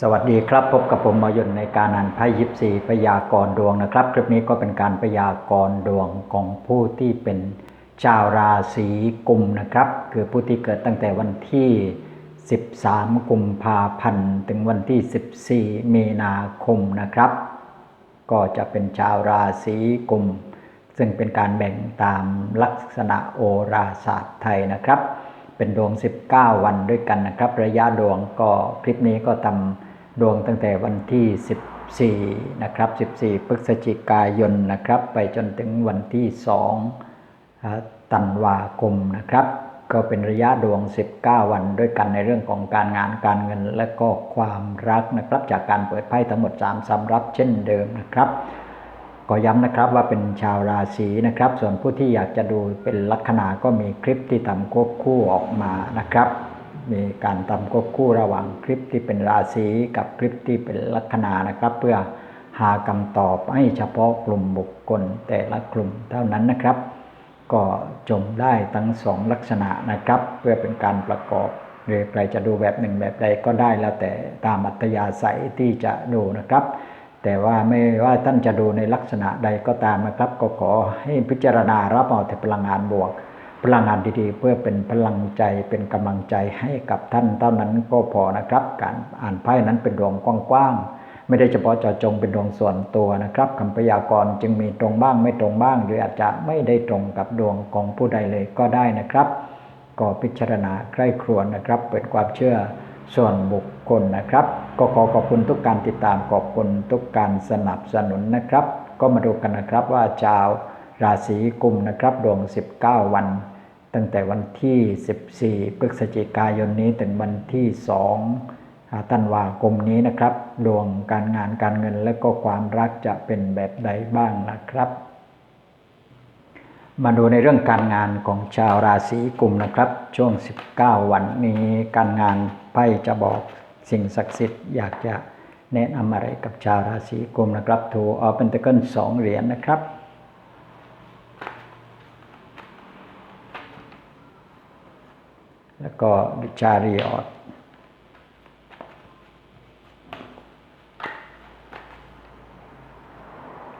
สวัสดีครับ พบกับผมมายนในการอ่านไพ่ยิปซีพยากรดวงนะครับ คลิปนี้ก็เป็นการพยากรดวงของผู้ที่เป็นชาวราศีกุมนะครับ คือผู้ที่เกิดตั้งแต่วันที่ 13 กุมภาพันธ์ถึงวันที่ 14 มีนาคมนะครับ ก็จะเป็นชาวราศีกุม ซึ่งเป็นการแบ่งตามลักษณะโอราศาสตร์ไทยนะครับ เป็นดวง 19 วันด้วยกันนะครับ ระยะดวงก็คลิปนี้ก็ทำ ดวงตั้งแต่วันที่ 14 นะครับ 14 พฤศจิกายนนะครับ ไปจนถึงวันที่ 2 ตันวาคมนะครับ ก็เป็นระยะดวง 19 วันด้วยกันในเรื่องของการงานการเงินและก็ความรักนะครับ จากการเปิดไพ่ทั้งหมด 3สำรับเช่นเดิมนะครับก็ย้ำนะครับว่าเป็นชาวราศีนะครับ ส่วนผู้ที่อยากจะดูเป็นลัคนาก็มีคลิปที่ทำควบคู่ออกมานะครับ มีการทำควบคู่ระหว่างคลิปที่เป็นราศีกับคลิปที่เป็นลัคนานะครับ เพื่อหาคำตอบให้เฉพาะกลุ่มบุคคลแต่ละกลุ่มเท่านั้นนะครับ ก็จมได้ทั้งสองลักษณะนะครับ เพื่อเป็นการประกอบหรือใครจะดูแบบหนึ่งแบบใดก็ได้แล้วแต่ตามอัตยาศัยที่จะดูนะครับ แต่ว่าไม่ว่าท่านจะดูในลักษณะใดก็ตามนะครับ ก็ขอให้พิจารณารับเอาแต่พลังงานบวก พลังงานดีๆ เพื่อเป็นพลังใจเป็นกำลังใจให้กับท่านเท่านั้นก็พอนะครับ การอ่านไพ่นั้นเป็นดวงกว้างๆไม่ได้เฉพาะเจาะจงเป็นดวงส่วนตัวนะครับคำพยากรณ์จึงมีตรงบ้างไม่ตรงบ้าง หรืออาจจะไม่ได้ตรงกับดวงของผู้ใดเลยก็ได้นะครับ ก็พิจารณาใคร่ครวญนะครับ เป็นความเชื่อส่วนบุคคลนะครับ ก็ขอขอบคุณทุกการติดตามขอบคุณทุกการสนับสนุนนะครับ ก็มาดูกันนะครับว่าชาว ราศีกุมนะครับดวง 19 วัน ตั้งแต่วันที่ 14 พฤศจิกายนนี้ถึงวันที่2ธันวาคมนี้นะครับ ดวงการงานการเงินและก็ความรักจะเป็นแบบใดบ้างนะครับ มาดูในเรื่องการงานของชาวราศีกุมนะครับ ช่วง 19 วันนี้การงานไพ่จะบอกสิ่งศักดิ์สิทธิ์อยากจะแนะนำอะไรกับชาวราศีกุมนะครับถูออเป็นตะเกิลสองเหรียญนะครับ แล้ว ก็จาริออด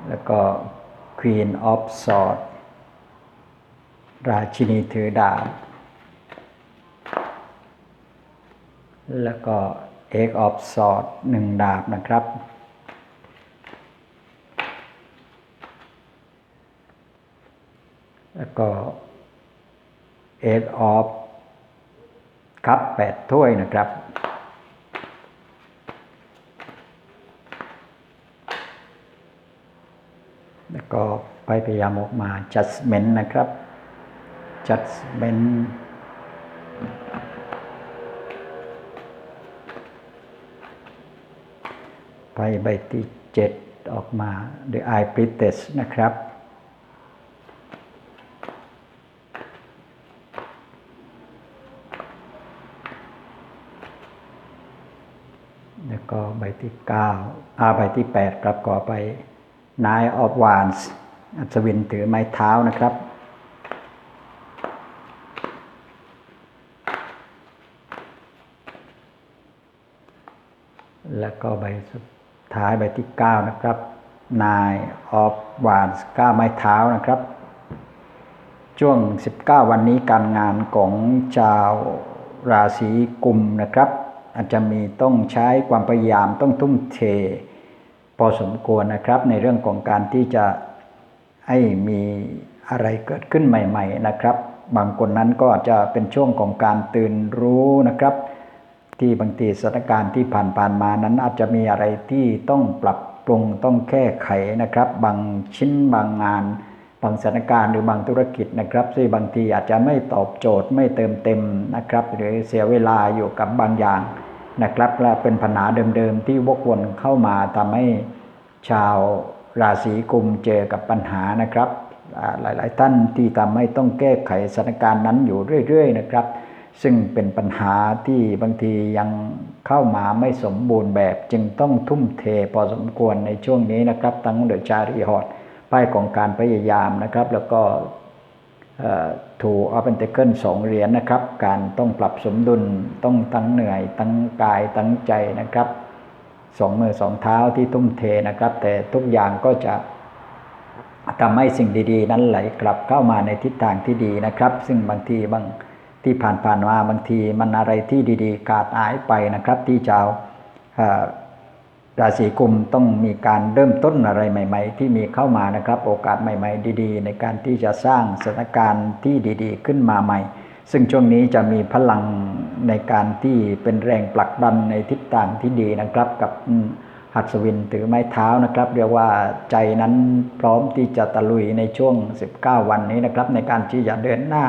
แล้วก็ Queen of Swords ราชินีถือดาบ แล้วก็ Eight of Swords หนึ่งดาบนะครับ แล้วก็ Eight of ครับแปดถ้วยนะครับ แล้วก็ไปพยายามออกมา judgment นะครับ judgment ไปใบที่เจ็ดออกมา the eye priestess นะครับ แล้วก็ใบที่เก้าอาใบที่แปดครับก่อไป nine of wands อัศวินถือไม้เท้านะครับแล้วก็ใบสุดท้ายใบที่เก้านะครับ nine of wands ก้าไม้เท้านะครับ ช่วง 19 วันนี้การงานของชาวราศีกุมนะครับ อาจจะมีต้องใช้ความพยายามต้องทุ่มเท พอสมควรนะครับ ในเรื่องของการที่จะให้มีอะไรเกิดขึ้นใหม่ ๆนะครับ บางคนนั้นก็อาจจะเป็นช่วงของการตื่นรู้นะครับ ที่บางทีสถานการณ์ที่ผ่านๆมานั้นอาจจะมีอะไรที่ต้องปรับปรุงต้องแก้ไขนะครับ บางชิ้นบางงาน บางสถานการณ์หรือบางธุรกิจนะครับซึ่งบางทีอาจจะไม่ตอบโจทย์ไม่เติมเต็มนะครับ หรือเสียเวลาอยู่กับบางอย่างนะครับและเป็นปัญหาเดิมๆที่วกวนเข้ามาทำให้ชาวราศีกุมเจอกับปัญหานะครับหลายๆ ท่านที่ทำให้ต้องแก้ไขสถานการณ์นั้นอยู่เรื่อยๆนะครับ ซึ่งเป็นปัญหาที่บางทียังเข้ามาไม่สมบูรณ์แบบ จึงต้องทุ่มเทพอสมควรในช่วงนี้นะครับ ทั้งเดอะชารีฮอด ป้ายของการพยายามนะครับ แล้วก็ถูกเอาเปนเตเกิลสองเหรียญนะครับ การต้องปรับสมดุลต้องตั้งเหนื่อยตั้งกายตั้งใจนะครับสองมือสองเท้าที่ทุ่มเทนะครับ แต่ทุกอย่างก็จะทำให้สิ่งดี ๆ นั้นไหลกลับเข้ามาในทิศทางที่ดีนะครับ ซึ่งบางทีบางที่ผ่านๆมาบางทีมันอะไรที่ดี ๆ ขาดหายไปนะครับ ที่เจ้า ราศีกุมต้องมีการเริ่มต้นอะไรใหม่ ๆ ที่มีเข้ามานะครับ โอกาสใหม่ ๆ ดี ๆ ในการที่จะสร้างสถานการณ์ที่ดี ๆ ขึ้นมาใหม่ ซึ่งช่วงนี้จะมีพลังในการที่เป็นแรงผลักดันในทิศทางที่ดีนะครับ กับหัสวินถือไม้เท้านะครับ เรียกว่าใจนั้นพร้อมที่จะตะลุยในช่วง 19 วันนี้นะครับ ในการที่จะเดินหน้า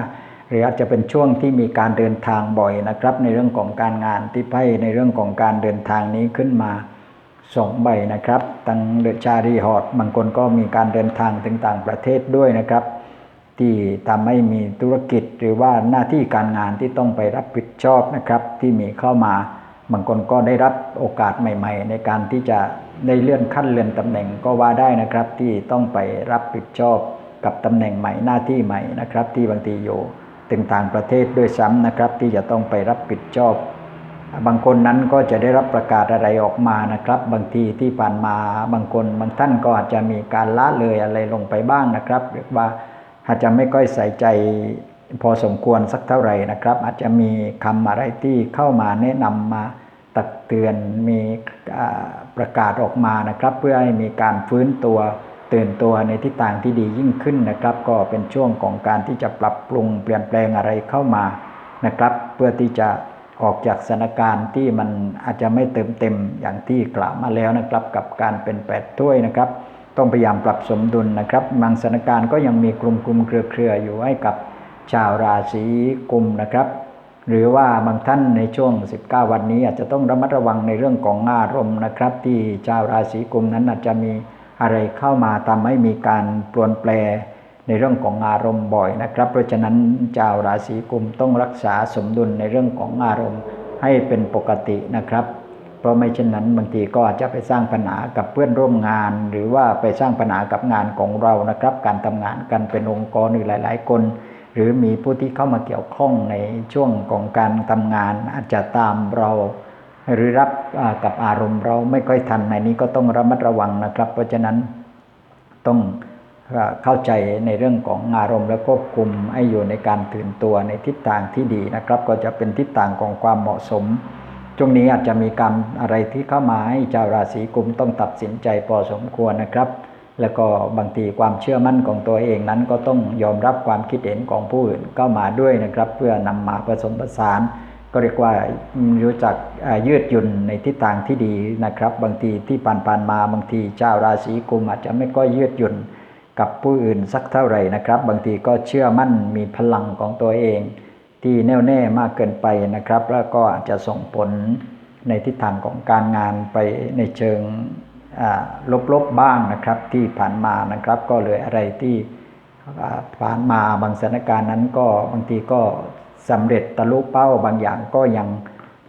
หรืออาจจะเป็นช่วงที่มีการเดินทางบ่อยนะครับ ในเรื่องของการงานที่ไพ่ในเรื่องของการเดินทางนี้ขึ้นมา สองใบนะครับตั้งเดชารีฮอดบางคนก็มีการเดินทางถึงต่างประเทศด้วยนะครับ ที่ทำให้มีธุรกิจหรือว่าหน้าที่การงานที่ต้องไปรับผิดชอบนะครับ ที่มีเข้ามาบางคนก็ได้รับโอกาสใหม่ ๆ ในการที่จะได้เลื่อนขั้นเลื่อนตำแหน่งก็ว่าได้นะครับ ที่ต้องไปรับผิดชอบกับตำแหน่งใหม่หน้าที่ใหม่นะครับ ที่บางทีอยู่ถึงต่างประเทศด้วยซ้ำนะครับ ที่จะต้องไปรับผิดชอบ บางคนนั้นก็จะได้รับประกาศอะไรออกมานะครับ บางทีที่ผ่านมาบางคนบางท่านก็อาจจะมีการละเลยอะไรลงไปบ้างนะครับเรียกว่าอาจจะไม่ค่อยใส่ใจพอสมควรสักเท่าไหร่นะครับ อาจจะมีคำอะไรที่เข้ามาแนะนำมาตักเตือนมีประกาศออกมานะครับ เพื่อให้มีการฟื้นตัวตื่นตัวในทิศทางที่ดียิ่งขึ้นนะครับ ก็เป็นช่วงของการที่จะปรับปรุงเปลี่ยนแปลงอะไรเข้ามานะครับ เพื่อที่จะ ออกจากสถานการณ์ที่มันอาจจะไม่เติมเต็มอย่างที่กล่าวมาแล้วนะครับ กับการเป็นแปดถ้วยนะครับ ต้องพยายามปรับสมดุลนะครับบางสถานการณ์ก็ยังมีกลุ่มกลุ่มเครือเครืออยู่ให้กับชาวราศีกุมนะครับ หรือว่าบางท่านในช่วง 19 วันนี้อาจจะต้องระมัดระวังในเรื่องของอารมณ์นะครับ ที่ชาวราศีกุมนั้นอาจจะมีอะไรเข้ามาทำให้มีการปลวนแปล ในเรื่องของอารมณ์บ่อยนะครับ เพราะฉะนั้นชาวราศีกุมต้องรักษาสมดุลในเรื่องของอารมณ์ให้เป็นปกตินะครับ เพราะไม่เช่นนั้นบางทีก็อาจจะไปสร้างปัญหากับเพื่อนร่วมงาน หรือว่าไปสร้างปัญหากับงานของเรานะครับ การทำงานกันเป็นองค์กรหรือหลาย ๆ คน หรือมีผู้ที่เข้ามาเกี่ยวข้องในช่วงของการทำงานอาจจะตามเราหรือรับกับอารมณ์เราไม่ค่อยทันในนี้ก็ต้องระมัดระวังนะครับ เพราะฉะนั้นต้อง เข้าใจในเรื่องของอารมณ์และควบคุมให้อยู่ในการตื่นตัวในทิศทางที่ดีนะครับ ก็จะเป็นทิศทางของความเหมาะสมช่วงนี้อาจจะมีการอะไรที่เข้ามาให้ชาวราศีกุมต้องตัดสินใจพอสมควรนะครับ แล้วก็บางทีความเชื่อมั่นของตัวเองนั้นก็ต้องยอมรับความคิดเห็นของผู้อื่นเข้ามาด้วยนะครับ เพื่อนำมาผสมผสาน ก็เรียกว่ารู้จักยืดหยุ่นในทิศทางที่ดีนะครับ บางทีที่ผ่านๆมาบางทีเจ้าราศีกุมอาจจะไม่ก็ยืดหยุ่น กับผู้อื่นสักเท่าไหร่นะครับ บางทีก็เชื่อมั่นมีพลังของตัวเอง ที่แน่วแน่มากเกินไปนะครับ แล้วก็อาจจะส่งผลในทิศทางของการงานไปในเชิงลบๆบ้างนะครับที่ผ่านมานะครับ ก็เลยอะไรที่ผ่านมาบางสถานการณ์นั้นก็บางทีก็สำเร็จตะลุเป้าบางอย่างก็ยัง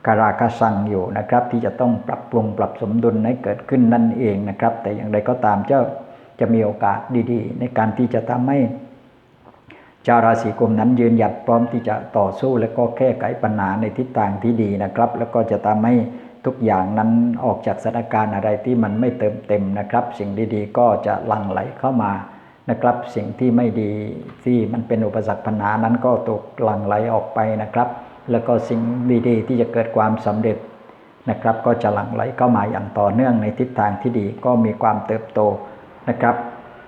กราคาสังอยู่นะครับ ที่จะต้องปรับปรุงปรับสมดุลให้เกิดขึ้นนั่นเองนะครับ แต่อย่างไรก็ตามเจ้า จะมีโอกาสดีๆ ในการที่จะทำให้ชาวราศีกุมนั้นยืนหยัดพร้อมที่จะต่อสู้ และก็แก้ไขปัญหาในทิศทางที่ดีนะครับ แล้วก็จะทำให้ทุกอย่างนั้นออกจากสถานการณ์อะไรที่มันไม่เติมเต็มนะครับ สิ่งดีๆ ก็จะหลั่งไหลเข้ามานะครับ สิ่งที่ไม่ดีที่มันเป็นอุปสรรคปัญหานั้นก็ตกหลั่งไหลออกไปนะครับ แล้วก็สิ่งดีๆ ที่จะเกิดความสำเร็จนะครับ ก็จะหลั่งไหลเข้ามาอย่างต่อเนื่องในทิศทางที่ดี ก็มีความเติบโต นะครับ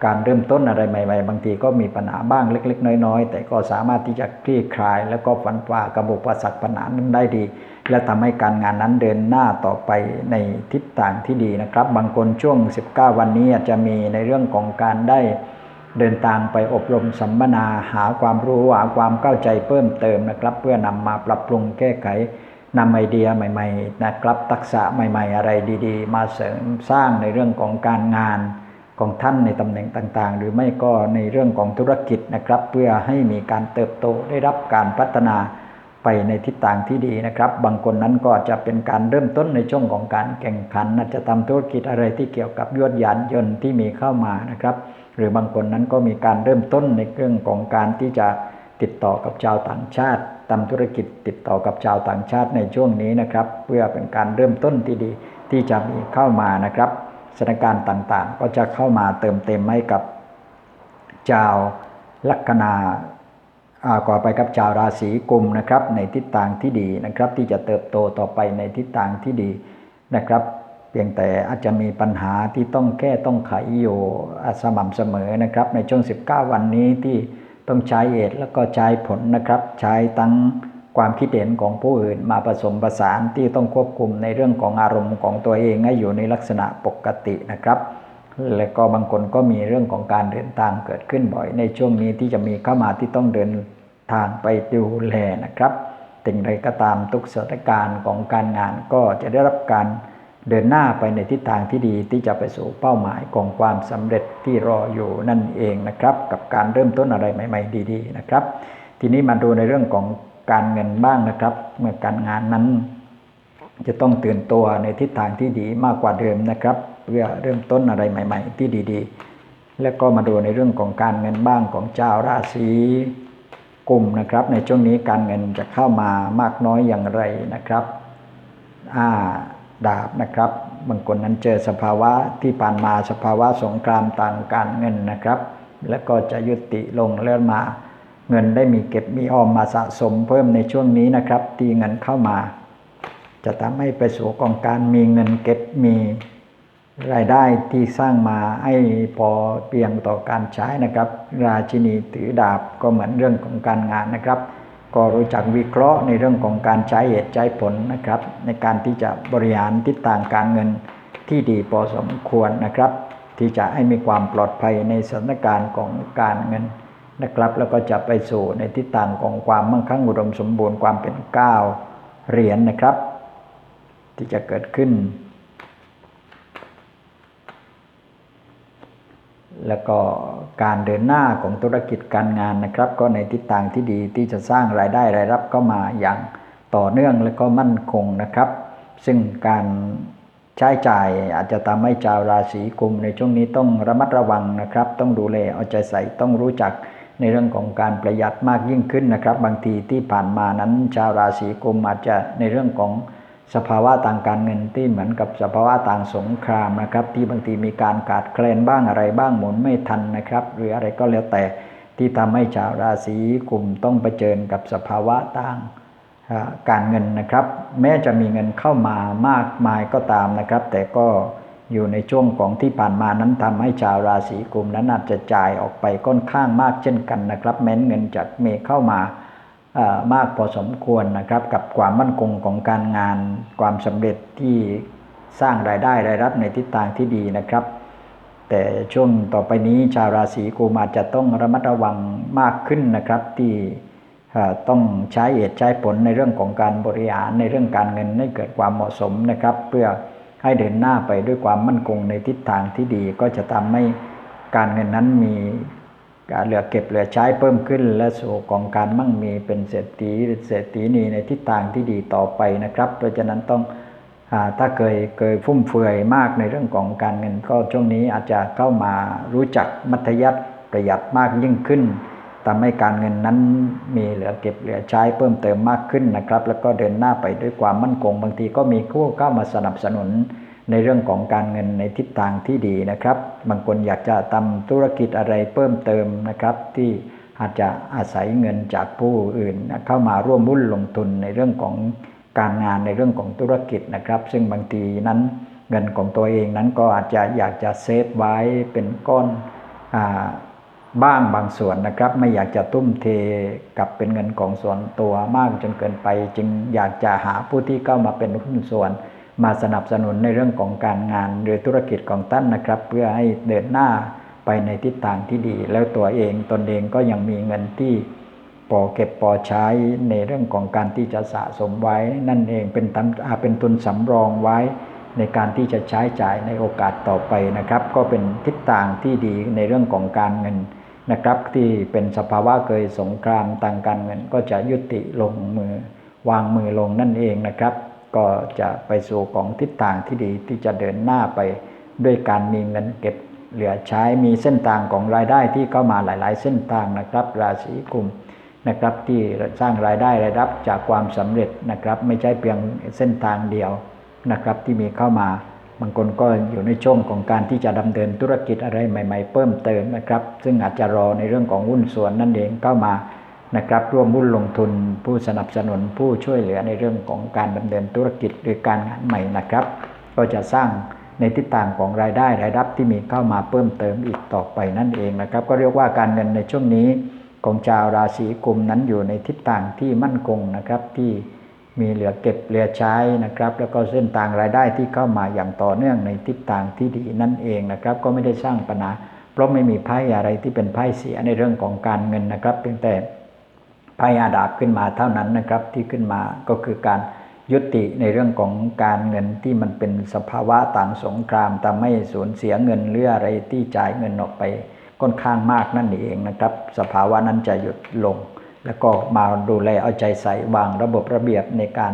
การเริ่มต้นอะไรใหม่ ๆ บางทีก็มีปัญหาบ้างเล็ก ๆ น้อย ๆ แต่ก็สามารถที่จะคลี่คลาย แล้วก็ฟันฝ่ากระบบประสักปัญหานั้นได้ดี และทำให้การงานนั้นเดินหน้าต่อไปในทิศทางที่ดีนะครับ บางคนช่วง 19 วันนี้อาจจะมีในเรื่องของการได้เดินทางไปอบรมสัมมนาหาความรู้หาความเข้าใจเพิ่มเติมนะครับ เพื่อนำมาปรับปรุงแก้ไขนำไอเดียใหม่ ๆ นะครับ ทักษะใหม่ ๆ อะไรดี ๆ มาเสริมสร้างในเรื่องของการงาน ของท่านในตำแหน่งต่างๆ หรือไม่ก็ในเรื่องของธุรกิจนะครับ เพื่อให้มีการเติบโตได้รับการพัฒนาไปในทิศทางที่ดีนะครับ บางคนนั้นก็จะเป็นการเริ่มต้นในช่วงของการแข่งขันอาจจะทำธุรกิจอะไรที่เกี่ยวกับยวดยานยนต์ที่มีเข้ามานะครับ หรือบางคนนั้นก็มีการเริ่มต้นในเรื่องของการที่จะติดต่อกับชาวต่างชาติทำธุรกิจติดต่อกับชาวต่างชาติในช่วงนี้นะครับ เพื่อเป็นการเริ่มต้นที่ดีที่จะมีเข้ามานะครับ สถานการณ์ต่างๆ ก็จะเข้ามาเติมเต็มให้กับชาวลัคนาอ่าก่อไปกับชาวราศีกุมนะครับในทิศทางที่ดีนะครับ ที่จะเติบโตต่อไปในทิศทางที่ดีนะครับ เพียงแต่อาจจะมีปัญหาที่ต้องแก้ต้องไขอยู่สม่ำเสมอนะครับ ในช่วง 19 วันนี้ที่ต้องใช้เหตุแล้วก็ใช้ผลนะครับ ใช้ตั้ง ความคิดเห็นของผู้อื่นมาผสมผสานที่ต้องควบคุมในเรื่องของอารมณ์ของตัวเองให้อยู่ในลักษณะปกตินะครับ และก็บางคนก็มีเรื่องของการเดินทางเกิดขึ้นบ่อย ในช่วงนี้ที่จะมีเข้ามาที่ต้องเดินทางไปดูแลนะครับถึงใดก็ตามทุกสถานการณ์ของการงานก็จะได้รับการเดินหน้าไปในทิศทางที่ดีที่จะไปสู่เป้าหมายของความสำเร็จที่รออยู่นั่นเองนะครับ กับการเริ่มต้นอะไรใหม่ ๆ ดี ๆ นะครับ ทีนี้มาดูในเรื่องของ การเงินบ้างนะครับ เมื่อการงานนั้น จะต้องตื่นตัวในทิศทางที่ดีมากกว่าเดิมนะครับ เพื่อเริ่มต้นอะไรใหม่ ๆ ที่ดีๆ แล้วก็มาดูในเรื่องของการเงินบ้างของเจ้าราศีกุมนะครับ ในช่วงนี้การเงินจะเข้ามามากน้อยอย่างไรนะครับอ่าดาบนะครับบางคนนั้นเจอสภาวะที่ผ่านมาสภาวะสงครามต่างการเงินนะครับ แล้วก็จะยุติลงเลื่อนมา เงินได้มีเก็บมีออมมาสะสมเพิ่มในช่วงนี้นะครับที่เงินเข้ามา จะทำให้ไปสู่กองการมีเงินเก็บมีรายได้ที่สร้างมาให้พอเพียงต่อการใช้นะครับ ราชินีถือดาบก็เหมือนเรื่องของการงานนะครับ ก็รู้จักวิเคราะห์ในเรื่องของการใช้เหตุใช้ผลนะครับ ในการที่จะบริหารทิศทางการเงินที่ดีพอสมควรนะครับ ที่จะให้มีความปลอดภัยในสถานการณ์ของการเงิน นะครับ แล้วก็จะไปสู่ในทิศทางของความมั่งคั่งอุดมสมบูรณ์ความเป็นก้าวเหรียญนนะครับ ที่จะเกิดขึ้น แล้วก็การเดินหน้าของธุรกิจการงานนะครับ ก็ในทิศทางที่ดีที่จะสร้างรายได้รายรับเข้ามาอย่างต่อเนื่องและก็มั่นคงนะครับ ซึ่งการใช้จ่ายอาจจะทำให้ชาวราศีกุมในช่วงนี้ต้องระมัดระวังนะครับ ต้องดูแลเอาใจใส่ต้องรู้จัก ในเรื่องของการประหยัดมากยิ่งขึ้นนะครับ บางทีที่ผ่านมานั้นชาวราศีกุมอาจจะในเรื่องของสภาวะทางการเงินที่เหมือนกับสภาวะต่างสงครามนะครับ ที่บางทีมีการขาดแคลนบ้างอะไรบ้างหมุนไม่ทันนะครับ หรืออะไรก็แล้วแต่ที่ทำให้ชาวราศีกุมต้องเผชิญกับสภาวะต่างการเงินนะครับ แม้จะมีเงินเข้ามามากมายก็ตามนะครับ แต่ก็ อยู่ในช่วงของที่ผ่านมานั้นทำให้ชาวราศีกุมนั้นอาจจะจ่ายออกไปค่อนข้างมากเช่นกันนะครับ แม้นเงินจะมีเข้ามามากพอสมควรนะครับ กับความมั่นคงของการงานความสำเร็จที่สร้างรายได้รายรับในทิศทางที่ดีนะครับ แต่ช่วงต่อไปนี้ชาวราศีกุมอาจจะต้องระมัดระวังมากขึ้นนะครับที่ต้องใช้เหตุใช้ผลในเรื่องของการบริหารในเรื่องการเงินให้เกิดความเหมาะสมนะครับ เพื่อ ให้เดินหน้าไปด้วยความมั่นคงในทิศทางที่ดีก็จะทำให้การเงินนั้นมีเหลือเก็บเหลือใช้เพิ่มขึ้น และสู่ของการมั่งมีเป็นเศรษฐีเศรษฐีนีในทิศทางที่ดีต่อไปนะครับ เพราะฉะนั้นต้องถ้าเคยเคยฟุ่มเฟือยมากในเรื่องของการเงินก็ช่วงนี้อาจจะเข้ามารู้จักมัธยัติประหยัดมากยิ่งขึ้น ทำให้การเงินนั้นมีเหลือเก็บเหลือใช้เพิ่มเติมมากขึ้นนะครับ แล้วก็เดินหน้าไปด้วยความมั่นคง บางทีก็มีคู่เข้ามาสนับสนุนในเรื่องของการเงินในทิศทางที่ดีนะครับ บางคนอยากจะทำธุรกิจอะไรเพิ่มเติมนะครับ ที่อาจจะอาศัยเงินจากผู้อื่น เข้ามาร่วมหุ้นลงทุนในเรื่องของการงานในเรื่องของธุรกิจนะครับ ซึ่งบางทีนั้นเงินของตัวเองนั้นก็อาจจะอยากจะเซฟไว้เป็นก้อนอ่า บ้างบางส่วนนะครับ ไม่อยากจะตุ้มเทกับเป็นเงินของส่วนตัวมากจนเกินไป จึงอยากจะหาผู้ที่เข้ามาเป็นหุ้นส่วน มาสนับสนุนในเรื่องของการงานหรือธุรกิจของท่านนะครับ เพื่อให้เดินหน้าไปในทิศทางที่ดี แล้วตัวเองตนเองก็ยังมีเงินที่พอเก็บพอใช้ในเรื่องของการที่จะสะสมไว้ นั่นเองเป็นตัเป็นทุนสำรองไว้ในการที่จะใช้จ่ายในโอกาสต่อไปนะครับ ก็เป็นทิศทางที่ดีในเรื่องของการเงิน นะครับ ที่เป็นสภาวะเคยสงครามต่างการเงินก็จะยุติลงมือวางมือลงนั่นเองนะครับ ก็จะไปสู่ของทิศทางที่ดีที่จะเดินหน้าไปด้วยการมีเงินเก็บเหลือใช้มีเส้นทางของรายได้ที่เข้ามาหลาย ๆ เส้นทางนะครับ ราศีกุมนะครับที่สร้างรายได้รายรับจากความสำเร็จนะครับ ไม่ใช่เพียงเส้นทางเดียวนะครับที่มีเข้ามา บางคนก็อยู่ในช่วงของการที่จะดำเนินธุรกิจอะไรใหม่ ๆ เพิ่มเติมนะครับ ซึ่งอาจจะรอในเรื่องของหุ้นส่วนนั่นเองเข้ามานะครับ ร่วมหุ้นลงทุนผู้สนับสนุนผู้ช่วยเหลือในเรื่องของการดำเนินธุรกิจหรือการงานใหม่นะครับ ก็จะสร้างในทิศทางของรายได้รายรับที่มีเข้ามาเพิ่มเติมอีกต่อไปนั่นเองนะครับ ก็เรียกว่าการเงินในช่วงนี้ของชาวราศีกุมนั้นอยู่ในทิศทางที่มั่นคงนะครับที่ มีเหลือเก็บเหลือใช้นะครับ แล้วก็เส้นทางรายได้ที่เข้ามาอย่างต่อเนื่องในทิศทางที่ดีนั่นเองนะครับ ก็ไม่ได้สร้างปัญหาเพราะไม่มีไพ่อะไรที่เป็นไพ่เสียในเรื่องของการเงินนะครับ เพียงแต่ไพ่อาดาบขึ้นมาเท่านั้นนะครับที่ขึ้นมาก็คือการยุติในเรื่องของการเงินที่มันเป็นสภาวะต่างสงครามทำให้สูญเสียเงินหรืออะไรที่จ่ายเงินออกไปค่อนข้างมากนั่นเองนะครับ สภาวะนั้นจะหยุดลง แล้วก็มาดูแลเอาใจใส่วางระบบระเบียบในการ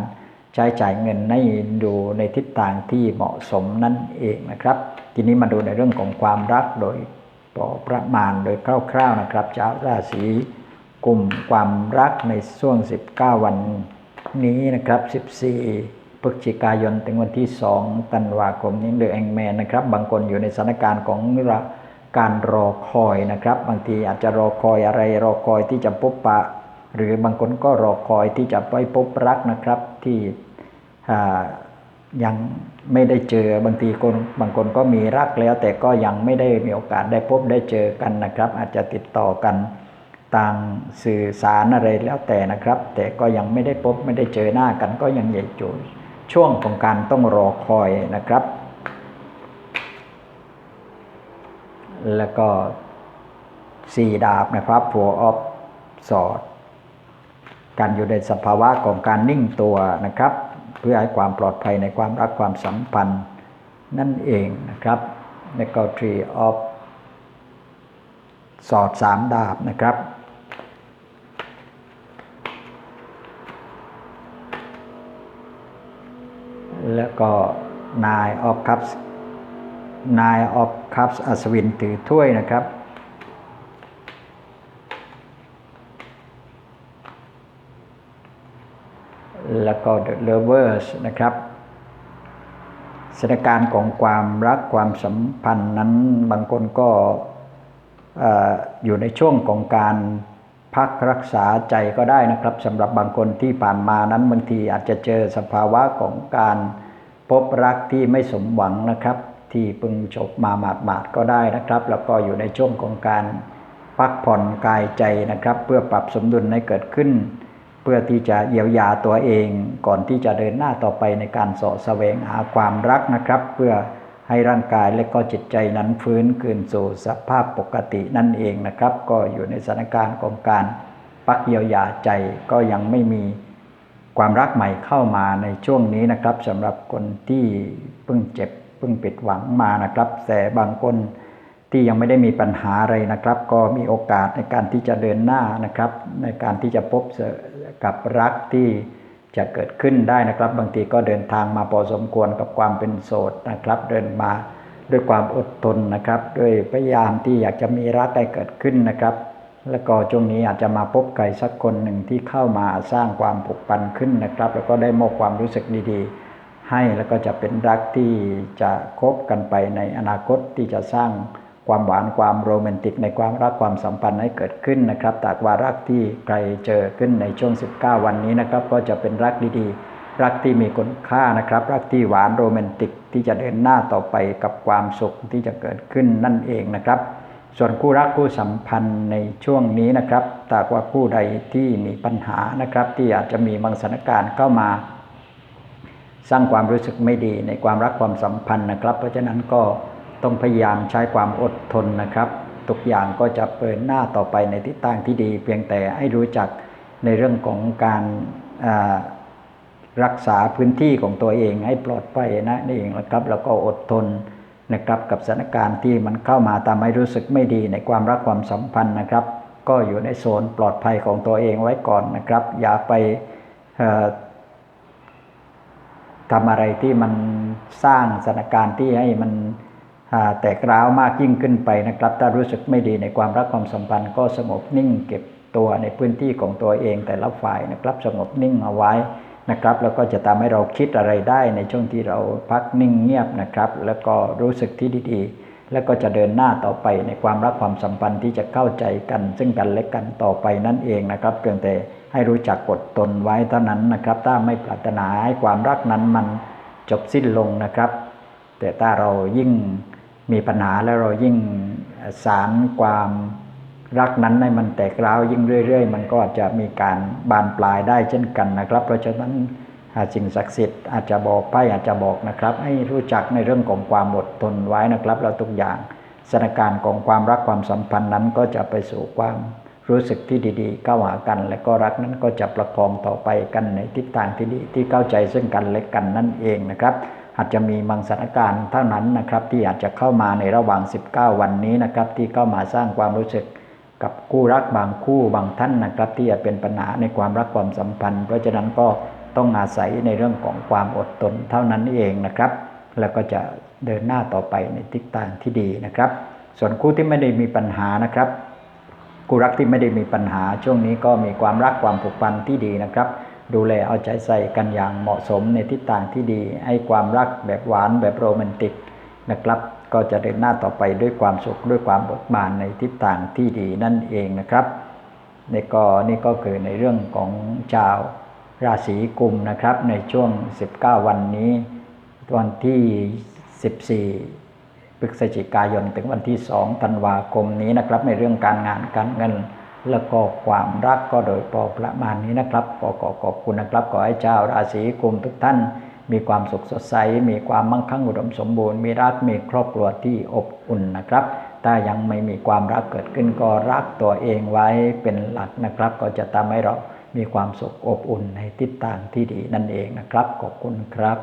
ใช้จ่ายเงินให้ดูในทิศทางที่เหมาะสมนั่นเองนะครับ ทีนี้มาดูในเรื่องของความรักโดยพอประมาณโดยคร่าวๆนะครับชาวราศีกุมความรักในช่วง 19 วันนี้นะครับ 14พฤศจิกายนถึงวันที่ 2 ธันวาคมนี้เดือแองแมนนะครับ บางคนอยู่ในสถานการณ์ของ การรอคอยนะครับ บางทีอาจจะรอคอยอะไรรอคอยที่จะพบปะ หรือบางคนก็รอคอยที่จะไปพบรักนะครับที่ยังไม่ได้เจอบางทีคนบางคนก็มีรักแล้ว แต่ก็ยังไม่ได้มีโอกาสได้พบได้เจอกันนะครับ อาจจะติดต่อกันทางสื่อสารอะไรแล้วแต่นะครับ แต่ก็ยังไม่ได้พบไม่ได้เจอหน้ากันก็ยังใหญ่โจช่วงของการต้องรอคอยนะครับ แล้วก็สี่ดาบนะครับ four of sword การอยู่ในสภาวะของการนิ่งตัวนะครับ เพื่อให้ความปลอดภัยในความรักความสัมพันธ์นั่นเองนะครับแล้วก็ tree of สอดสามดาบนะครับแล้วก็ nine of cups nine of cups อัศวินถือถ้วยนะครับ แล้วก็ the lovers นะครับสถานการณ์ของความรักความสัมพันธ์นั้นบางคนก็อยู่ในช่วงของการพักรักษาใจก็ได้นะครับสำหรับบางคนที่ผ่านมานั้นบางทีอาจจะเจอสภาวะของการพบรักที่ไม่สมหวังนะครับ ที่เพิ่งจบมาหมาดๆก็ได้นะครับ แล้วก็อยู่ในช่วงของการพักผ่อนกายใจนะครับ เพื่อปรับสมดุลให้เกิดขึ้น เพื่อที่จะเยียวยาตัวเอง ก่อนที่จะเดินหน้าต่อไปในการสาะแสวงหาความรักนะครับ เพื่อให้ร่างกายและก็จิตใจนั้นฟื้นคืนสู่สภาพปกตินั่นเองนะครับ ก็อยู่ในสถานการณ์ของการพักเยียวยาใจก็ยังไม่มีความรักใหม่เข้ามาในช่วงนี้นะครับสำหรับคนที่เพิ่งเจ็บ เพิ่งปิดหวังมานะครับ แต่บางคนที่ยังไม่ได้มีปัญหาอะไรนะครับ ก็มีโอกาสในการที่จะเดินหน้านะครับ ในการที่จะพบกับรักที่จะเกิดขึ้นได้นะครับ บางทีก็เดินทางมาพอสมควรกับความเป็นโสดนะครับ เดินมาด้วยความอดทนนะครับ ด้วยพยายามที่อยากจะมีรักได้เกิดขึ้นนะครับ แล้วก็ช่วงนี้อาจจะมาพบใครสักคนหนึ่งที่เข้ามาสร้างความผูกพันขึ้นนะครับ แล้วก็ได้มอบความรู้สึกดีๆ ให้แล้วก็จะเป็นรักที่จะคบกันไปในอนาคตที่จะสร้างความหวานความโรแมนติกในความรักความสัมพันธ์ให้เกิดขึ้นนะครับแต่ว่ารักที่ใครเจอขึ้นในช่วง 19 วันนี้นะครับ ก็จะเป็นรักดีๆ รักที่มีคุณค่านะครับ รักที่หวานโรแมนติกที่จะเดินหน้าต่อไปกับความสุขที่จะเกิดขึ้นนั่นเองนะครับ ส่วนคู่รักคู่สัมพันธ์ในช่วงนี้นะครับแต่ว่าคู่ใดที่มีปัญหานะครับ ที่อาจจะมีบางสถานการณ์เข้ามา สร้างความรู้สึกไม่ดีในความรักความสัมพันธ์นะครับ เพราะฉะนั้นก็ต้องพยายามใช้ความอดทนนะครับทุกอย่างก็จะเปิดหน้าต่อไปในทิศทางที่ดี เพียงแต่ให้รู้จักในเรื่องของการรักษาพื้นที่ของตัวเองให้ปลอดภัยนะนี่เองนะครับ แล้วก็อดทนนะครับกับสถานการณ์ที่มันเข้ามาทำให้รู้สึกไม่ดีในความรักความสัมพันธ์นะครับ ก็อยู่ในโซนปลอดภัยของตัวเองไว้ก่อนนะครับ อย่าไป ทำอะไรที่มันสร้างสถานการณ์ที่ให้มันแตกร้าวมากยิ่งขึ้นไปนะครับ ถ้ารู้สึกไม่ดีในความรักความสัมพันธ์ก็สงบนิ่งเก็บตัวในพื้นที่ของตัวเองแต่ละฝ่ายนะครับ สงบนิ่งเอาไว้นะครับ แล้วก็จะทำให้เราคิดอะไรได้ในช่วงที่เราพักนิ่งเงียบนะครับ แล้วก็รู้สึกที่ดีๆ แล้วก็จะเดินหน้าต่อไปในความรักความสัมพันธ์ที่จะเข้าใจกัน ซึ่งกันและกันต่อไปนั่นเองนะครับเพียงแต่ให้รู้จักกดตนไว้เท่านั้นนะครับ ถ้าไม่ปรารถนาให้ความรักนั้นมันจบสิ้นลงนะครับ แต่ถ้าเรายิ่งมีปัญหาแล้วเรายิ่งสารความรักนั้นให้มันแตกร้าวยิ่งเรื่อย ๆ มันก็อาจจะมีการบานปลายได้เช่นกันนะครับ เพราะฉะนั้น สิ่งศักดิ์สิทธิ์อาจจะบอกไพ่อาจจะบอกนะครับ ให้รู้จักในเรื่องของความอดทนไว้นะครับแล้วทุกอย่างสถานการณ์ของความรักความสัมพันธ์นั้นก็จะไปสู่ความรู้สึกที่ดีๆเข้าหากัน และก็รักนั้นก็จะประคองต่อไปกันในทิศทางที่ดีที่เข้าใจซึ่งกันและกันนั่นเองนะครับ อาจจะมีบางสถานการณ์เท่านั้นนะครับ ที่อาจจะเข้ามาในระหว่าง 19 วันนี้นะครับ ที่เข้ามาสร้างความรู้สึกกับคู่รักบางคู่บางท่านนะครับ ที่จะเป็นปัญหาในความรักความสัมพันธ์ เพราะฉะนั้นก็ ต้องอาศัยในเรื่องของความอดทนเท่านั้นเองนะครับ แล้วก็จะเดินหน้าต่อไปในทิศทางที่ดีนะครับ ส่วนคู่ที่ไม่ได้มีปัญหานะครับคู่รักที่ไม่ได้มีปัญหาช่วงนี้ก็มีความรักความผูกพันที่ดีนะครับ ดูแลเอาใจใส่กันอย่างเหมาะสมในทิศทางที่ดี ให้ความรักแบบหวานแบบโรแมนติกนะครับก็จะเดินหน้าต่อไปด้วยความสุขด้วยความเบิกบานในทิศทางที่ดีนั่นเองนะครับนี่ก็นี่ก็คือในเรื่องของชาว ราศีกุมนะครับในช่วง 19 วันนี้ วันที่ 14พฤศจิกายนถึงวันที่ 2 ธันวาคมนี้นะครับ ในเรื่องการงานการเงิน แล้วก็ความรักก็โดยพอประมาณนี้นะครับก็ขอขอบคุณนะครับขอให้เจ้าราศีกุมทุกท่านมีความสุขสดใส มีความมั่งคั่งอุดมสมบูรณ์ มีรัก มีครอบครัวที่อบอุ่นนะครับ ถ้ายังไม่มีความรักเกิดขึ้นก็รักตัวเองไว้เป็นหลักนะครับ ก็จะทำให้เรา มีความสุขอบอุ่นในทิศทางที่ดีนั่นเองนะครับ ขอบคุณครับ